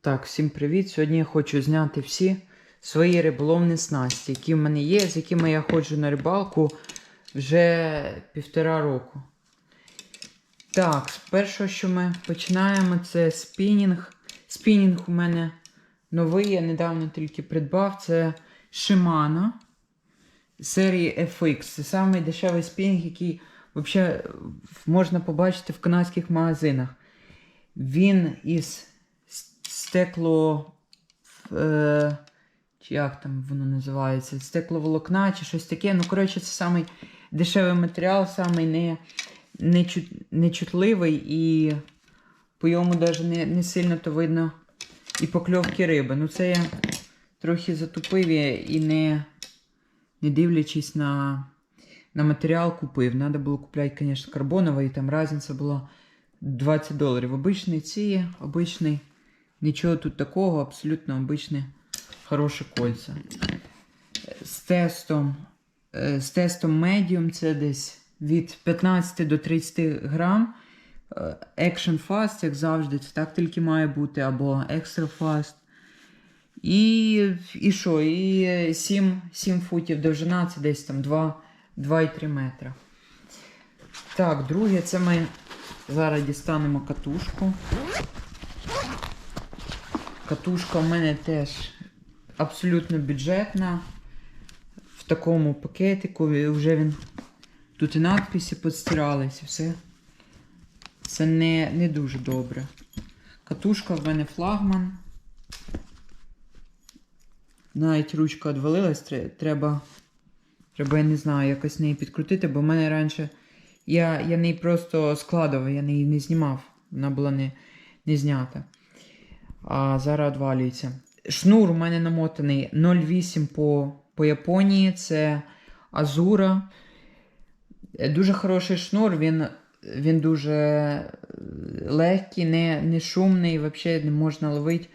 Так, всім привіт! Сьогодні я хочу зняти всі свої риболовні снасті, які в мене є, з якими я ходжу на рибалку вже півтора року. Так, з першого, що ми починаємо, це спінінг. Спінінг у мене новий, я недавно тільки придбав. Це Shimano серії FX. Це самий дешевий спінінг, який взагалі можна побачити в канадських магазинах. Він із стекло. Е, чи як там воно називається? Стекловолокна чи щось таке. Ну, коротше, це самий дешевий матеріал, самий не, нечут, нечутливий і по йому навіть не, не сильно то видно і покльовки риби. Ну, це я трохи затупив і не, не дивлячись на, на матеріал, купив. Треба було купляти, звісно, карбоновий, там різниця була 20 доларів. Обичний ці, обичний. Нічого тут такого, абсолютно обичне хороше кольця. З тестом, е, з тестом medium це десь від 15 до 30 грам. Е, Action Fast, як завжди, це так тільки має бути, або Extra Fast. І, і що? І 7, 7 футів довжина, це десь там 2, 2,3 метра. Так, друге, це ми зараз дістанемо катушку. Катушка в мене теж абсолютно бюджетна. В такому пакетику вже він. Тут і надписи підстирались і все. Це не, не дуже добре. Катушка в мене флагман. Навіть ручка відвалилась, треба. Треба, я не знаю, якось неї підкрутити, бо в мене раніше. Я, я неї просто складував, я неї не знімав. Вона була не, не знята а зараз відвалюється. Шнур у мене намотаний 0,8 по, по Японії. Це Азура. Дуже хороший шнур, він, він дуже е, легкий, не, не шумний, взагалі не можна ловити.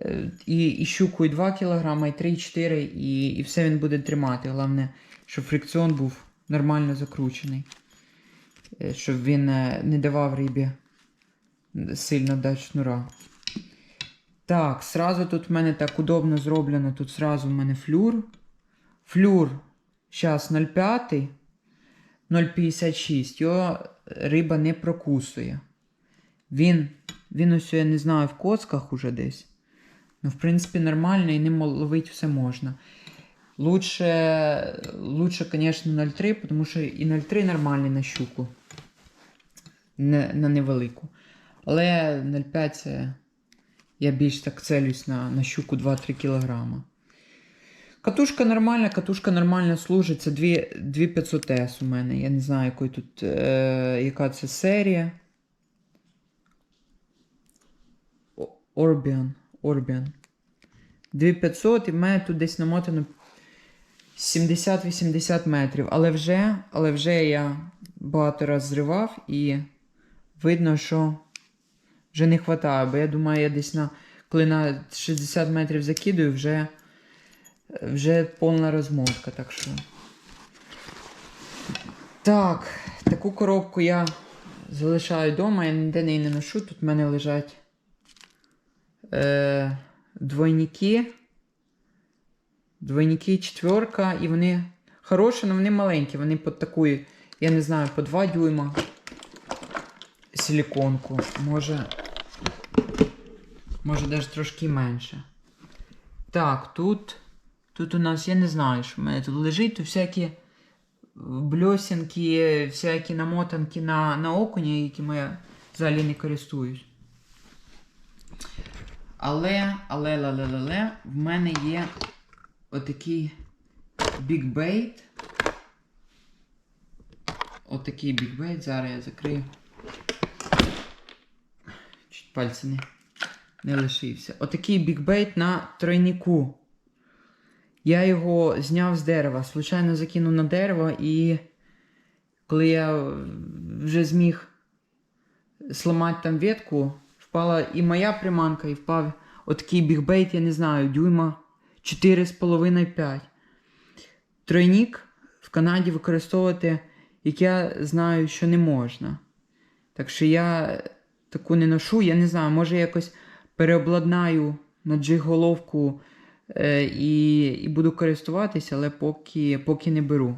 Е, І, і щуку і 2 кг, і 3-4 і, і все він буде тримати. Головне, щоб фрикціон був нормально закручений. Е, Щоб він не давав рибі сильно дати шнура. Так, сразу тут в мене так удобно зроблено. Тут сразу в мене флюр. Флюр зараз 0,5, 0,56. Його риба не прокусує. Він, він ось, я не знаю, в коцках уже десь. Ну, в принципі, нормально і ним ловити все можна. Лучше, лучше, конечно, 0,3, тому що і 0,3 нормальний на щуку. Не, на невелику. Але 0,5 це. Я більш так целюсь на, на щуку 2-3 кг. Катушка нормальна, катушка нормально служить. Це 2500 S у мене. Я не знаю, якої тут, е, яка це серія. О- Orbian. Orbian. 2500 і в мене тут десь намотано 70-80 метрів. Але вже, але вже я багато раз зривав і видно, що вже не вистачає, бо я думаю, я десь на коли на 60 метрів закидую, вже, вже повна розмотка. Так що. Так, таку коробку я залишаю вдома, я ніде неї не ношу. Тут в мене лежать е, двойники. Двойники четверка, і вони хороші, але вони маленькі. Вони під таку, я не знаю, по 2 дюйма силіконку. Може. Може навіть трошки менше. Так, тут. Тут у нас, я не знаю, що в мене тут лежить, тут всякі бльосінки, всякі намотанки на, на окуня, якими я взагалі не користуюсь. Але, але, але, але, але, в мене є отакий Bait. Отакий Bait. Зараз я закрию. Пальці не, не лишився. Отакий бікбейт на тройнику. Я його зняв з дерева. Случайно закинув на дерево, і коли я вже зміг сламати там ветку, впала і моя приманка, і впав отакий бікбейт, я не знаю, дюйма 4,5-5. Тройник в Канаді використовувати, як я знаю, що не можна. Так що я таку не ношу, я не знаю, може якось переобладнаю на джиг-головку е, і, і буду користуватися, але поки, поки не беру.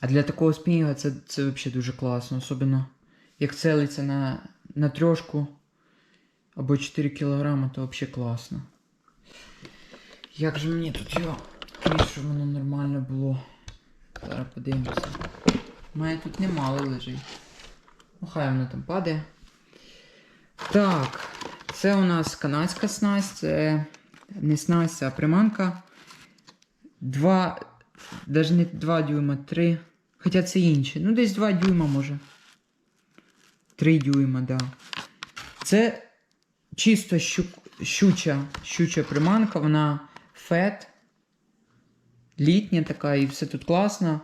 А для такого спінінга це, це взагалі дуже класно, особливо як целиться на, на трьошку або 4 кг, то взагалі класно. Як же мені тут його щоб воно нормально було. Зараз подивимося. У мене тут немало лежить. Ну, хай воно там падає. Так, це у нас канадська снасть, це не снасть, а приманка. Два, навіть не 2 дюйма, 3. Хоча це інші. Ну, десь 2 дюйма може. 3 дюйма, да. Це чисто щу, щуча, щуча приманка, вона фет. Літня така, і все тут класно.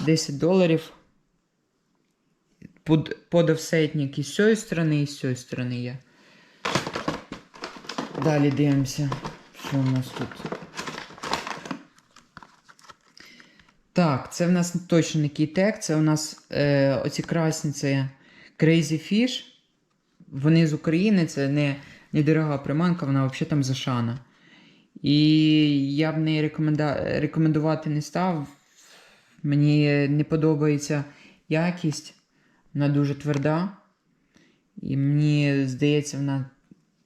10 доларів. Под, подофсетник і з цієї сторони, і з цієї сторони є. Далі дивимося, що у нас тут. Так, це в нас точно не кейтек, це у нас е, оці красні це Crazy Fish. Вони з України, це не, не дорога приманка, вона взагалі там зашана. І я б неї рекоменда... рекомендувати не став. Мені не подобається якість, вона дуже тверда. І мені здається, вона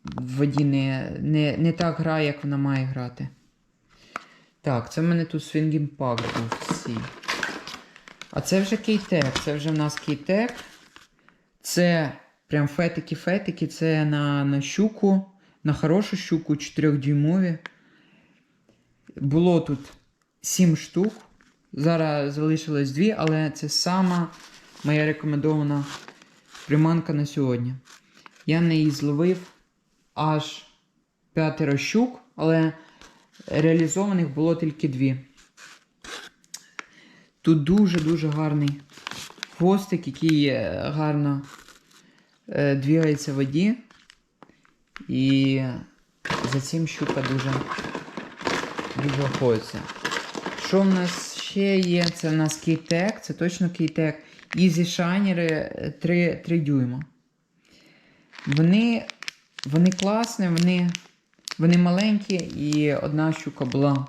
в воді не, не, не так грає, як вона має грати. Так, це в мене тут Swinging Pack був всі. А це вже кейтек. Це вже в нас кейтек. Це прям фетики-фетики. Це на, на щуку, на хорошу щуку 4-дюймові. Було тут 7 штук. Зараз залишилось 2, але це сама моя рекомендована приманка на сьогодні. Я на її зловив аж п'ятеро щук, але реалізованих було тільки дві. Тут дуже-дуже гарний хвостик, який е, гарно е, двигається в воді. І за цим щука дуже, охотиться. Що в нас ще є? Це в нас кейтек, це точно кейтек. Easy Shiner 3, 3 дюйма. Вони, вони класні, вони, вони маленькі, і одна щука була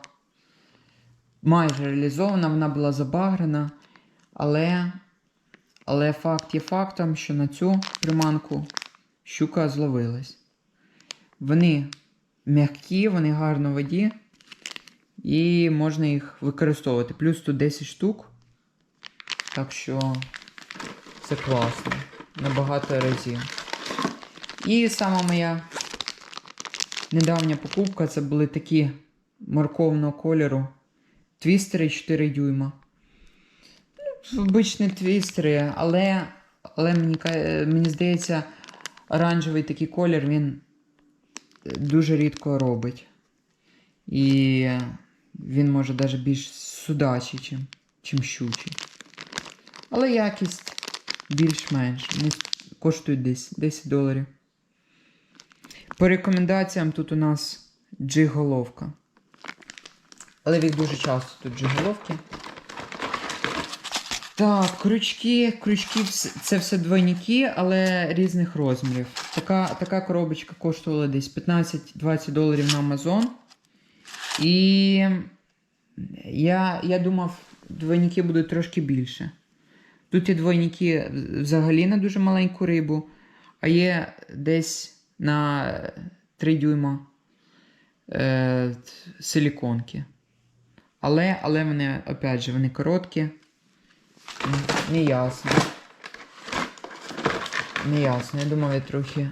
майже реалізована, вона була забагрена. Але, але факт є фактом, що на цю приманку щука зловилась. Вони м'які, вони гарно в воді. І можна їх використовувати. Плюс тут 10 штук. Так що це класно. На багато разів. І сама моя недавня покупка це були такі морковного кольору. Твістери 4 дюйма. Ну, твістери, але, але мені, мені здається, оранжевий такий колір він дуже рідко робить. І він може навіть більш судачий, чим, чим щучий. Але якість більш-менш. Коштують десь 10 доларів. По рекомендаціям тут у нас джиг-головка. Але їх дуже часто тут джиг-головки. Так, крючки, крючки це все двойники, але різних розмірів. Така, така коробочка коштувала десь 15-20 доларів на Amazon. І я, я думав, двойники будуть трошки більше. Тут є двойники взагалі на дуже маленьку рибу, а є десь на 3 дюйма е, силіконки. Але, але вони, опять же, вони короткі. Не ясно. Не ясно. Я думав, я трохи,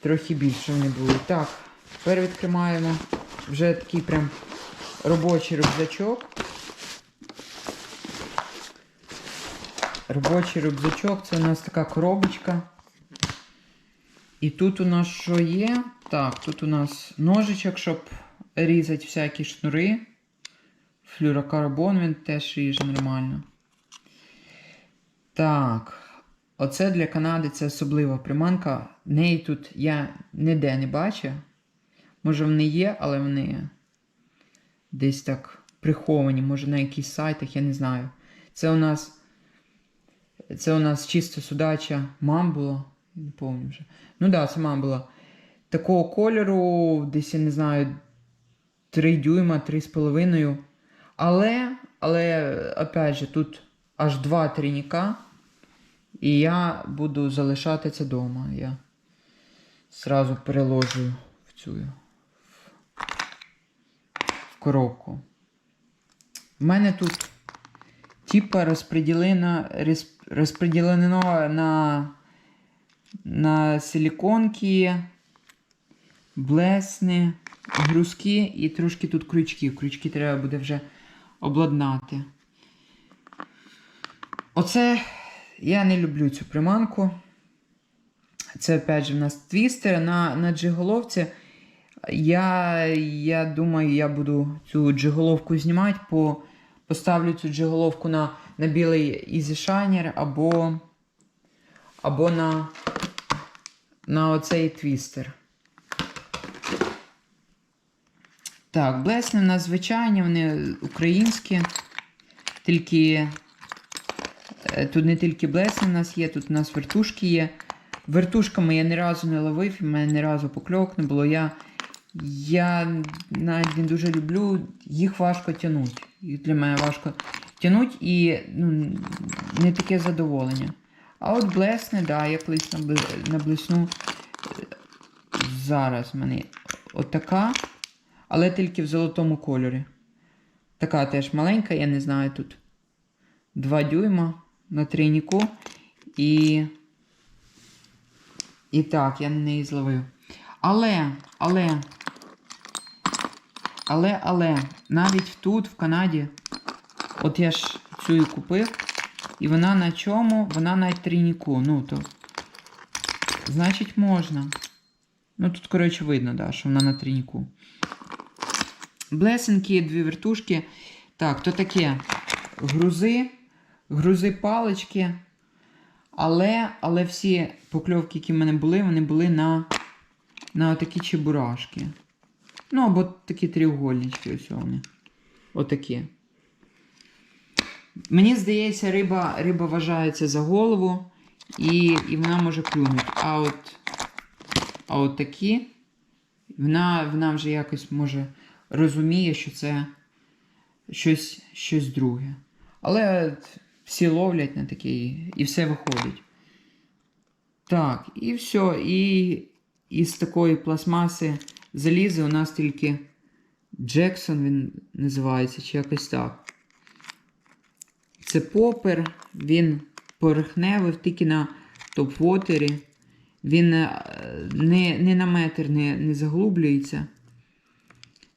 трохи більше вони були. Так, тепер відкриваємо вже такий прям робочий рюкзачок. Робочий рюкзачок, це у нас така коробочка. І тут у нас що є? Так, тут у нас ножичок, щоб різати всякі шнури. Флюрокарбон він теж ріже нормально. Так. Оце для Канади це особлива приманка. Неї тут я ніде не бачив. Може вони є, але вони десь так приховані, може на якихось сайтах, я не знаю. Це у нас це у нас чисто судача мамбула. Не пам'ятаю вже. Ну да, сама була. Такого кольору, десь, я не знаю, 3 дюйма, 3,5. Але, але, опять же, тут аж два трійника. І я буду залишати це вдома. Я зразу переложу в цю в коробку. В мене тут типа розподілено, розп- розподілено на, на силіконки, блесни, грузки і трошки тут крючки. Крючки треба буде вже обладнати. Оце я не люблю цю приманку. Це опять же в нас твістер на, на джиголовці. Я, я думаю, я буду цю джиголовку знімати, по, поставлю цю джиголовку на, на білий Shiner або, або на, на оцей твістер. Так, блесни в нас звичайні, вони українські. Тільки е, тут не тільки блесни в нас є, тут у нас вертушки є. Вертушками я ні разу не ловив, і мене ні разу покльовок не було. Я, я навіть не дуже люблю, їх важко тягнути. Для мене важко тягнути і ну, не таке задоволення. А от блесни, да, я колись. Е, Зараз в мене отака, але тільки в золотому кольорі. Така теж маленька, я не знаю тут. 2 дюйма на трійнику. І. І так, я на неї зловив. Але, але. Але, але, навіть тут, в Канаді, от я ж цю і купив, і вона на чому? Вона на трійнику. Ну, то. Значить, можна. Ну, тут, коротше, видно, да, що вона на трійнику. Блесенки, дві вертушки. Так, то таке. Грузи, грузи палички. Але, але всі покльовки, які в мене були, вони були на, на такі чебурашки. Ну, або такі треугольнички, ось вони. Отакі. Мені здається, риба, риба вважається за голову, і, і вона може клюнути. А от, а от такі, вона, вона вже якось може розуміє, що це щось, щось друге. Але всі ловлять на такі, і все виходить. Так, і все. І із такої пластмаси залізи у нас тільки Джексон він називається, чи якось так. Це попер, він поверхневий, тільки на топ-вотері. Він е, не, не на метр не, не заглублюється.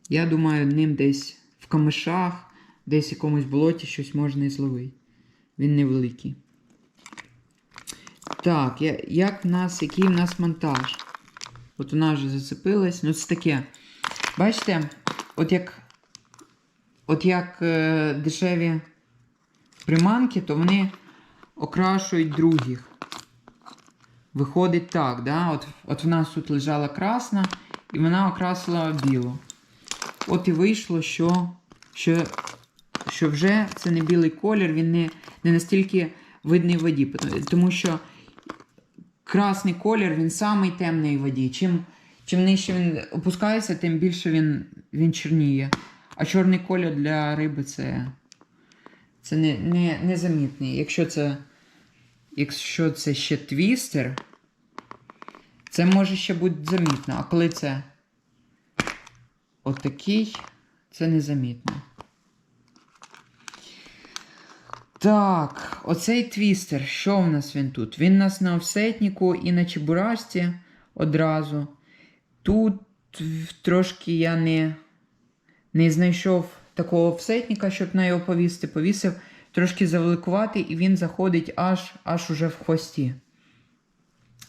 Я думаю, ним десь в камишах, десь в якомусь болоті щось можна і зловити. Він невеликий. Так, як в нас, який в нас монтаж? От вона вже зацепилась. Ну, це таке. Бачите, от як, от як е, дешеві приманки, то вони окрашують других. Виходить так, да? От, от в нас тут лежала красна, і вона окрасила білу. От і вийшло, що, що, що вже це не білий колір, він не, не настільки видний в воді. Тому що красний колір він самий темний в воді. Чим, чим нижче він опускається, тим більше він, він чорніє. А чорний колір для риби це, це не, не, незамітний. Якщо це, якщо це ще твістер, це може ще бути замітно. А коли це отакий, це незамітно. Так, оцей твістер, що в нас він тут? Він у нас на офсетнику і на чебурашці одразу. Тут трошки я не, не знайшов такого офсетника, щоб на його повісти. Повісив трошки завеликувати, і він заходить аж аж уже в хвості.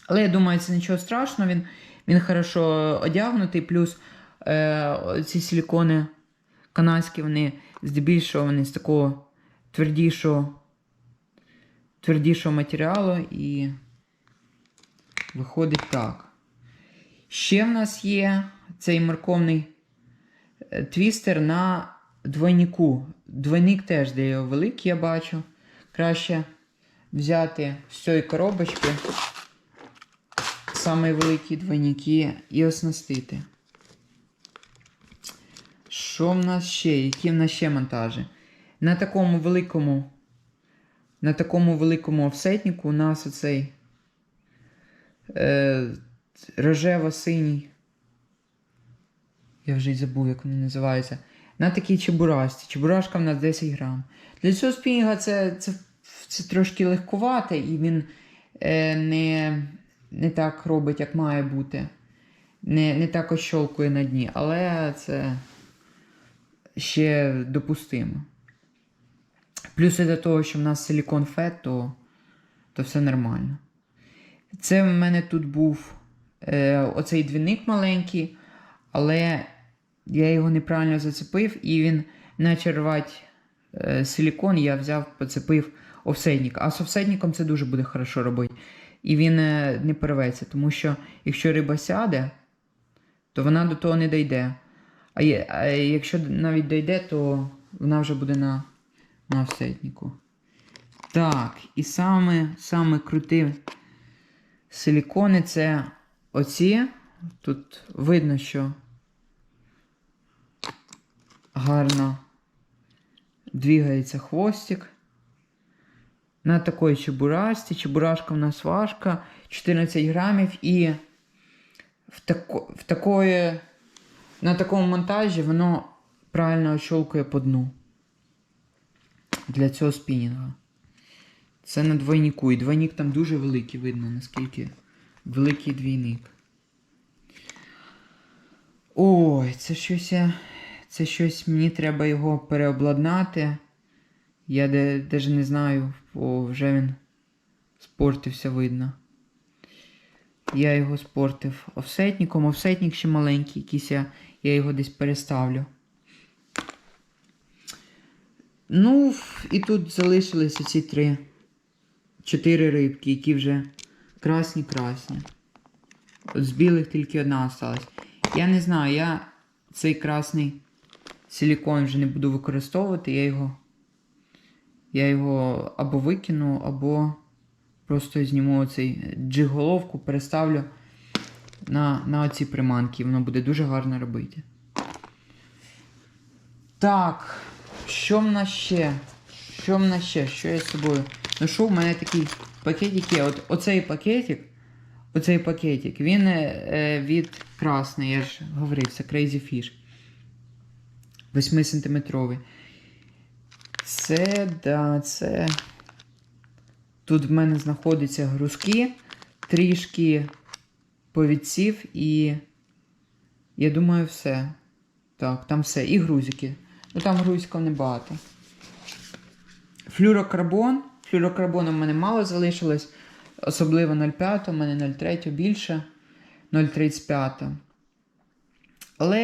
Але я думаю, це нічого страшного, він він хорошо одягнутий, плюс е, ці силікони канадські, вони здебільшого вони з такого твердішого, твердішого матеріалу і виходить так. Ще в нас є цей морковний е, твістер на двойнику. Двойник теж де його великий, я бачу. Краще взяти з цієї коробочки самий великий двойники і оснастити. Що в нас ще? Які в нас ще монтажі? На такому великому. На такому великому офсетнику у нас оцей е, рожево-синій. Я вже й забув, як він називається. На такій чебурашці. Чебурашка в нас 10 грам. Для цього спінінга це, це, це трошки легкувате і він е, не, не так робить, як має бути. Не, не так ощолкує на дні, але це ще допустимо. Плюс до того, що в нас силікон фет, то, то все нормально. Це в мене тут був е, оцей двійник маленький, але я його неправильно зацепив, і він почав рвати е, силікон, я взяв, поцепив офсетник. А з офсетником це дуже буде хорошо робити. І він е, не порветься, тому що якщо риба сяде, то вона до того не дійде. А, є, а якщо навіть дійде, то вона вже буде на, на офсетнику. Так, і саме, саме круті силікони це оці. Тут видно, що гарно двигається хвостик. На такій чебурашці. Чебурашка в нас важка, 14 грамів, і в, тако, в такої, на такому монтажі воно правильно ощолкує по дну для цього спінінга. Це на двойнику. І двойник там дуже великий, видно, наскільки великий двійник. Ой, це щось. Це щось мені треба його переобладнати. Я навіть не знаю, бо вже він спортився, видно. Я його спортив офсетником. Офсетник ще маленький, якийсь я, я його десь переставлю. Ну, і тут залишилися ці три. Чотири рибки, які вже красні-красні. От з білих тільки одна осталась. Я не знаю, я цей красний силікон вже не буду використовувати, я його. Я його або викину, або просто зніму оцей джиголовку, переставлю на, на оці приманки. Воно буде дуже гарно робити. Так, що в нас ще? Що в нас ще? Що я з собою? Ну що, в мене такий пакетик є. От оцей пакетик, оцей пакетик, він е, від красний, я ж говорив, це Crazy Fish. 8 сантиметровий. Це, да, це. Тут в мене знаходяться грузки, трішки повідців і. Я думаю, все. Так, там все. І грузики. Ну там грузиків небагато. Флюрокарбон. Флюрокарбону в мене мало залишилось. Особливо 0,5, у мене 0,3 більше. 0,35. Але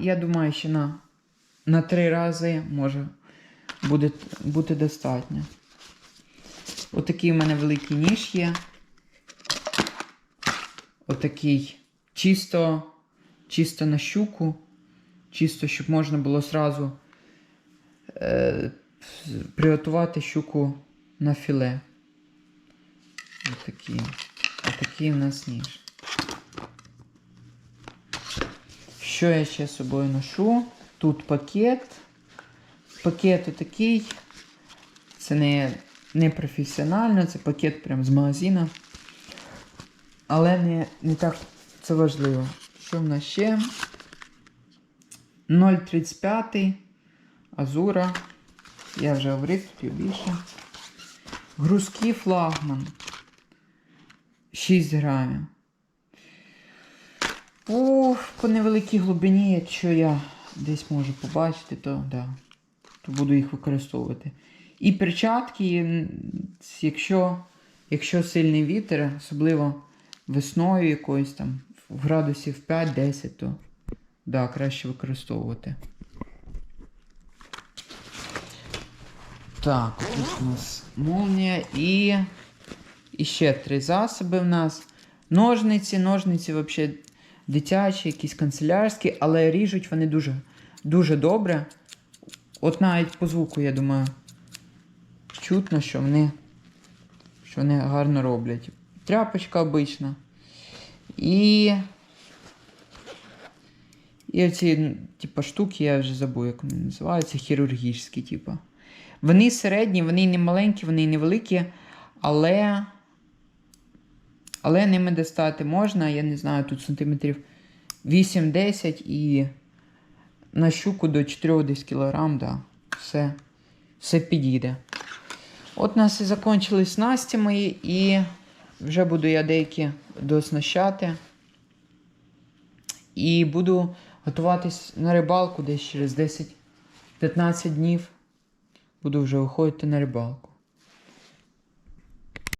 я думаю, що на, на 3 рази може буде бути достатньо. Отакий у мене великий ніж є. Отакий чисто, чисто на щуку. Чисто, щоб можна було сразу е, приготувати щуку на філе. Отакий. Отакий у нас ніж. Що я ще з собою ношу? Тут пакет. Пакет такий. Це не, не професіонально, це пакет прям з магазину. Але не, не так це важливо. Що в нас ще? 0,35 Азура. Я вже говорив, більше. Грузки флагман. 6 грамів. По, по невеликій глибині, якщо я десь можу побачити, то да, то буду їх використовувати. І перчатки, якщо, якщо сильний вітер, особливо весною якоюсь там в градусів 5-10, то да, краще використовувати. Так, тут у нас молнія і, і ще три засоби в нас. Ножниці, ножниці взагалі дитячі, якісь канцелярські, але ріжуть вони дуже, дуже добре. От навіть по звуку, я думаю, чутно, що вони, що вони гарно роблять. Тряпочка обична. І. І оці, типу, штуки, я вже забув, як вони називаються, хірургічні, типу. Вони середні, вони не маленькі, вони не великі, але. Але ними достати можна, я не знаю, тут сантиметрів 8-10 і на щуку до 4 десь кілограм, да. Все, все підійде. От у нас і закончились снасті мої, і вже буду я деякі дооснащати. І буду готуватись на рибалку десь через 10-15 днів. Буду вже виходити на рибалку.